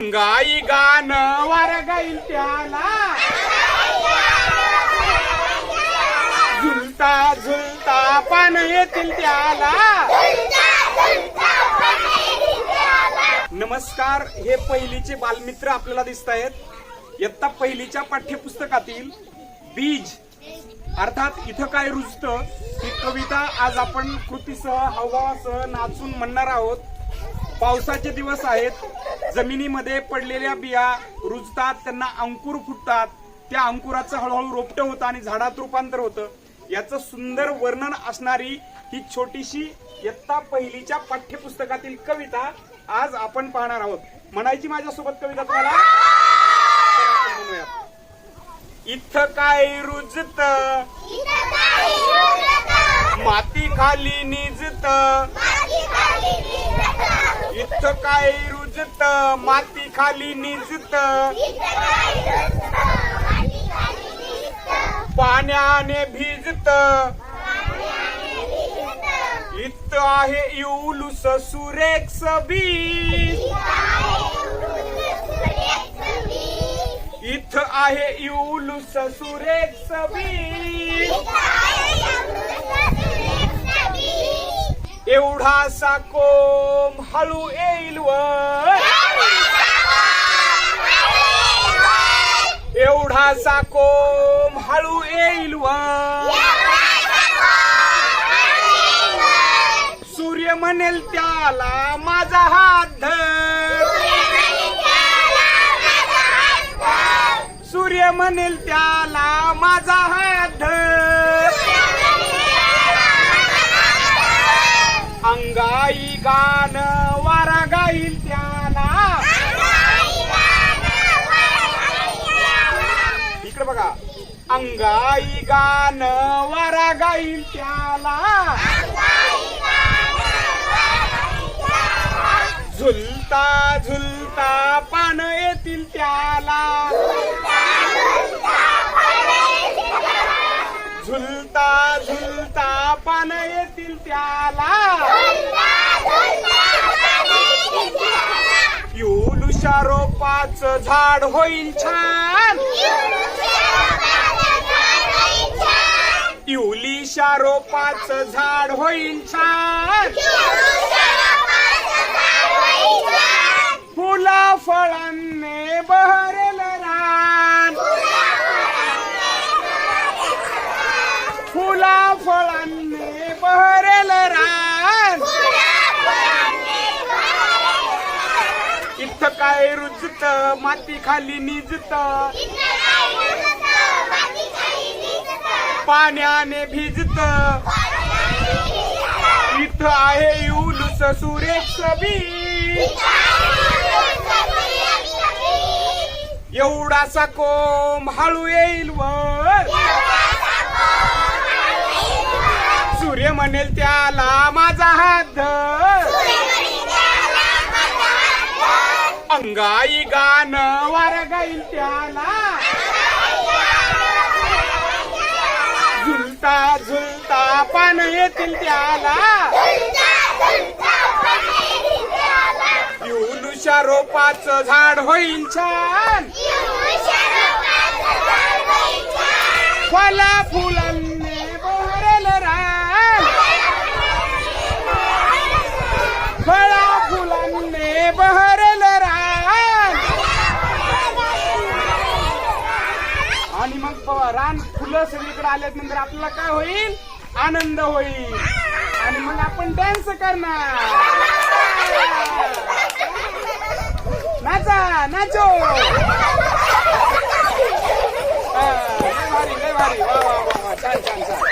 गाई गाण वार गाईल त्याला. झुलता झुलता पान येतील त्याला. नमस्कार हे पहिलीचे बालमित्र आपल्याला दिसत आहेत इयत्ता पहिलीच्या पाठ्यपुस्तकातील बीज अर्थात इथं काय रुजतं ही कविता आज आपण कृतीसह हवासह नाचून म्हणणार आहोत. पावसाचे दिवस आहेत. जमिनीमध्ये पडलेल्या बिया रुजतात त्यांना अंकुर फुटतात. त्या अंकुराचं हळूहळू रोपटं होतं आणि झाडात रूपांतर होतं. याचं सुंदर वर्णन असणारी ही छोटीशी इयत्ता पहिलीच्या पाठ्यपुस्तकातील कविता आज आपण पाहणार आहोत. म्हणायची माझ्यासोबत कविता तुम्हाला? इथं काय रुजत? माती खाली निजत? इथं काय रुजत माती खाली निजत. पाण्याने भिजत. इथं आहे इवलूस सुरेख बी इथं आहे इवलूस सुरेख बी एवढासा कोम हळू येईल वर एवढासा कोम हळू येईल वर सूर्य म्हणेल त्याला माझा हात धर सूर्य म्हणेल त्याला माझा हात धर गान गाण वारा गाईल त्याला. इकडे बघा. अंगाई गाण वारा गाईल त्याला. झुलता झुलता पान येतील त्याला. झुलता झुलता पान येतील त्याला. रोपाचं झाड होईल छान. पिवलीशा रोपाचं झाड होईल छान फुला फळांनी बहरेल रान फुला फळांनी बहरेल रान रुजत माती खाली निजत. पाण्याने भिजत. इथं आहे युलूस सुरेश बी एवढासा कोम हळू येईल वर. सूर्य म्हणेल त्याला माझा हात अंगाई गाण वार गाईल त्याला. झुलता झुलता पान येतील त्याला. पिऊलुषा रोपाचं झाड होईल छान. फला फुलांनी रान फुलं सगळीकडे आल्यानंतर म्हणजे आपल्याला काय होईल? आनंद होईल. आणि मग आपण डान्स करणार. नाचा नाचो. भारी भारी. वा वा वा. छान छान छान.